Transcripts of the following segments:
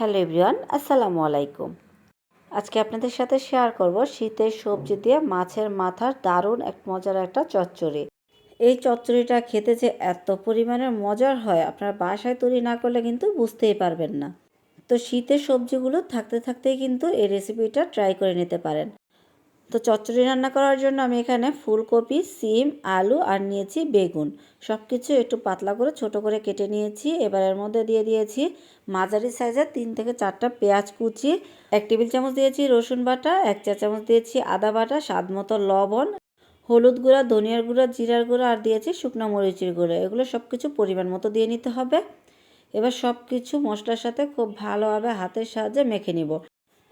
Hello everyone, আসসালামু আলাইকুম। আজকে আপনাদের সাথে শেয়ার করব শীতের সবজি দিয়ে মাছের মাথার দারুণ এক মজার একটা চচ্চড়ি। এই চচ্চড়িটা খেতে যে এত পরিমাণে মজার হয়, আপনার বাসায় তৈরি না করলে কিন্তু বুঝতেই পারবেন না। তো শীতের সবজিগুলো থাকতে থাকতেই কিন্তু এই রেসিপিটা ট্রাই করে নিতে পারেন। তো চচ্চড়ি রান্না করার জন্য আমি এখানে ফুলকপি, সিম, আলু আর নিয়েছি বেগুন। সব কিছু একটু পাতলা করে ছোট করে কেটে নিয়েছি। এবার এর মধ্যে দিয়ে দিয়েছি মাঝারি সাইজের তিন থেকে চারটা পেঁয়াজ কুচি, এক টেবিল চামচ দিয়েছি রসুন বাটা, এক চা চামচ দিয়েছি আদা বাটা, স্বাদ মতো লবণ, হলুদ গুঁড়া, ধনিয়ার গুঁড়া, জিরার গুঁড়া আর দিয়েছি শুকনো মরিচের গুঁড়ো। এগুলো সব কিছু পরিমাণ মতো দিয়ে নিতে হবে। এবার সব কিছু মশলার সাথে খুব ভালোভাবে হাতের সাহায্যে মেখে নিব।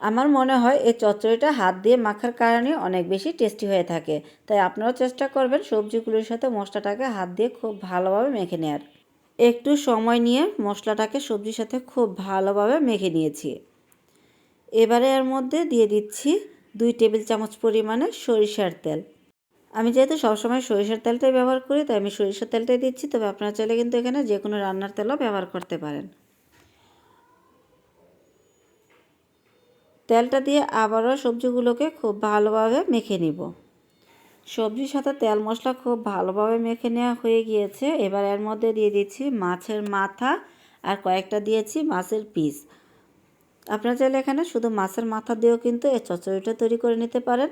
আমার মনে হয় এই চচ্চড়িটা হাত দিয়ে মাখার কারণে অনেক বেশি টেস্টি হয়ে থাকে। তাই আপনারাও চেষ্টা করবেন সবজিগুলোর সাথে মশলাটাকে হাত দিয়ে খুব ভালোভাবে মেখে নেওয়ার একটু সময় নিয়ে মশলাটাকে সবজির সাথে খুব ভালোভাবে মেখে নিয়েছি। এবারে এর মধ্যে দিয়ে দিচ্ছি দুই টেবিল চামচ পরিমাণে সরিষার তেল। আমি যেহেতু সবসময় সরিষার তেলটাই ব্যবহার করি, তাই আমি সরিষার তেলটাই দিচ্ছি। তবে আপনারা চাইলে কিন্তু এখানে যে কোনো রান্নার তেলও ব্যবহার করতে পারেন। তেলটা দিয়ে আবারও সবজিগুলোকে খুব ভালোভাবে মেখে নিব। সবজির সাথে তেল মশলা খুব ভালোভাবে মেখে নেওয়া হয়ে গিয়েছে। এবার এর মধ্যে দিয়ে দিচ্ছি মাছের মাথা আর কয়েকটা দিয়েছি মাছের পিস। আপনারা চাইলে এখানে শুধু মাছের মাথা দিয়েও কিন্তু এই চচড়িটা তৈরি করে নিতে পারেন।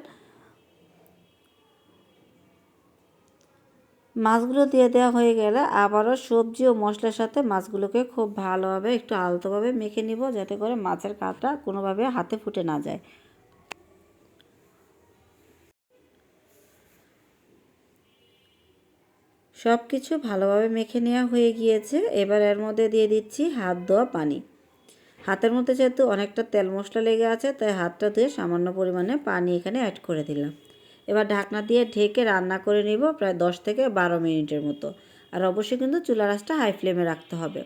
মাছগুলো দিয়ে দেওয়া হয়ে গেলে আবারও সবজি ও মশলার সাথে মাছগুলোকে খুব ভালোভাবে একটু আলতোভাবে মেখে নিব যাতে করে মাছের কাঁটা কোনোভাবে হাতে ফুটে না যায়। সব কিছু ভালোভাবে মেখে নেওয়া হয়ে গিয়েছে। এবার এর মধ্যে দিয়ে দিচ্ছি হাত ধোয়া পানি। হাতের মধ্যে যেহেতু অনেকটা তেল মশলা লেগে আছে, তাই হাতটা ধুয়ে সামান্য পরিমাণে পানি এখানে অ্যাড করে দিলাম। এবার ঢাকনা দিয়ে ঢেকে রান্না করে নিব প্রায় দশ থেকে বারো মিনিটের মতো। আর অবশ্যই কিন্তু চুলা রাসটা হাই ফ্লেমে রাখতে হবে।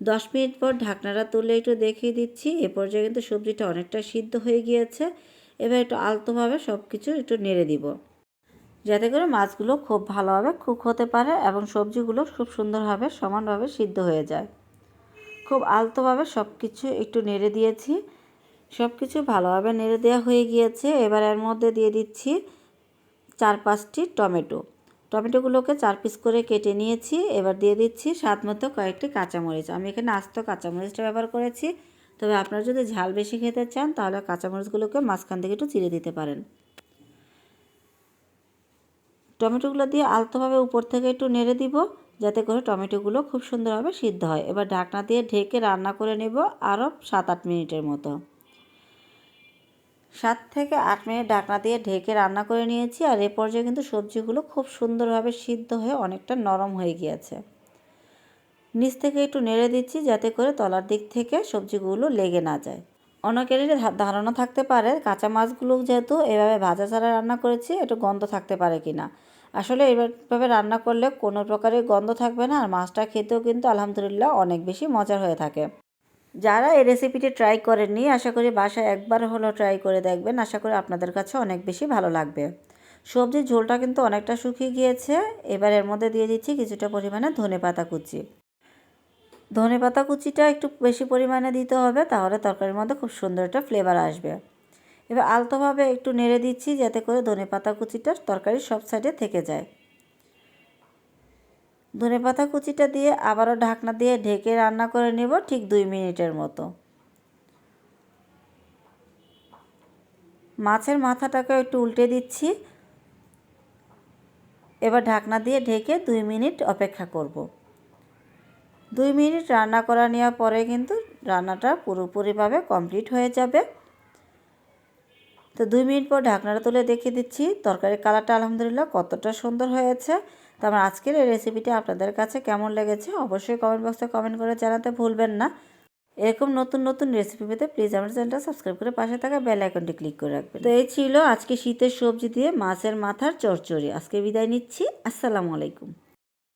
দশ মিনিট পর ঢাকনাটা তুলে একটু দেখিয়ে দিচ্ছি। এ পর্যায়ে কিন্তু সবজিটা অনেকটা সিদ্ধ হয়ে গিয়েছে। এবার একটু আলতোভাবে সব কিছু একটু নেড়ে দিব। যাতে করে মাছগুলো খুব ভালোভাবে কুক হতে পারে এবং সবজিগুলো খুব সুন্দরভাবে সমানভাবে সিদ্ধ হয়ে যায়। খুব আলতোভাবে সব কিছু একটু নেড়ে দিয়েছি। সব কিছু ভালোভাবে নেড়ে দেওয়া হয়ে গিয়েছে। এবার এর মধ্যে দিয়ে দিচ্ছি চার পাঁচটি টমেটো। টমেটোগুলোকে চার পিস করে কেটে নিয়েছি। এবার দিয়ে দিচ্ছি স্বাদ মতো কয়েকটি কাঁচামরিচ। আমি এখানে আস্ত কাঁচামরিচটা ব্যবহার করেছি। তবে আপনারা যদি ঝাল বেশি খেতে চান, তাহলে কাঁচামরিচগুলোকে মাঝখান থেকে একটু চিড়ে দিতে পারেন। টমেটোগুলো দিয়ে আলতোভাবে উপর থেকে একটু নেড়ে দিব, যাতে করে টমেটোগুলো খুব সুন্দরভাবে সিদ্ধ হয়। এবার ঢাকনা দিয়ে ঢেকে রান্না করে নেব আরও সাত আট মিনিটের মতো। সাত থেকে আট মিনিট ঢাকনা দিয়ে ঢেকে রান্না করে নিয়েছি আর এ পর্যায়ে কিন্তু সবজিগুলো খুব সুন্দরভাবে সিদ্ধ হয়ে অনেকটা নরম হয়ে গিয়েছে। নিচ থেকে একটু নেড়ে দিচ্ছি যাতে করে তলার দিক থেকে সবজিগুলো লেগে না যায়। অনেকেরই ধারণা থাকতে পারে কাঁচা মাছগুলো যেহেতু এভাবে ভাজা ছাড়া রান্না করেছি একটু গন্ধ থাকতে পারে কি না আসলে এইভাবে রান্না করলে কোনো প্রকারের গন্ধ থাকবে না আর মাছটা খেতেও কিন্তু আলহামদুলিল্লাহ অনেক বেশি মজার হয়ে থাকে। যারা এই রেসিপিটি ট্রাই করেননি, আশা করি বাসায় একবার হলো ট্রাই করে দেখবেন। আশা করি আপনাদের কাছে অনেক বেশি ভালো লাগবে। সবজির ঝোলটা কিন্তু অনেকটা শুকিয়ে গিয়েছে। এবার এর মধ্যে দিয়ে দিচ্ছি কিছুটা পরিমাণে ধনে পাতা কুচি। ধনে পাতা কুচিটা একটু বেশি পরিমাণে দিতে হবে, তাহলে তরকারির মধ্যে খুব সুন্দর একটা ফ্লেভার আসবে। এবার আলতোভাবে একটু নেড়ে দিচ্ছি, যাতে করে ধনে পাতা কুচিটা তরকারির সব সাইডে থেকে যায়। ধনে পাতা কুচিটা দিয়ে আবারও ঢাকনা দিয়ে ঢেকে রান্না করে নেব ঠিক দুই মিনিটের মতো। মাছের মাথাটাকে একটু উল্টে দিচ্ছি। এবার ঢাকনা দিয়ে ঢেকে দুই মিনিট অপেক্ষা করব। দুই মিনিট রান্না করা নেওয়ার পরে কিন্তু রান্নাটা পুরোপুরিভাবে কমপ্লিট হয়ে যাবে। তো দুই মিনিট পর ঢাকনাটা তুলে দেখিয়ে দিচ্ছি। তরকারির কালারটা আলহামদুলিল্লাহ কতটা সুন্দর হয়েছে। তো আমার আজকের এই রেসিপিটি আপনাদের কাছে কেমন লেগেছে অবশ্যই কমেন্ট বক্সে কমেন্ট করে জানাতে ভুলবেন না। এরকম নতুন নতুন রেসিপি পেতে প্লিজ আমার চ্যানেলটা সাবস্ক্রাইব করে পাশে থাকা বেল আইকনটি ক্লিক করে রাখবেন। তো এই ছিল আজকে শীতের সবজি দিয়ে মাছের মাথার চরচড়ি আজকে বিদায় নিচ্ছি। আসসালামু আলাইকুম।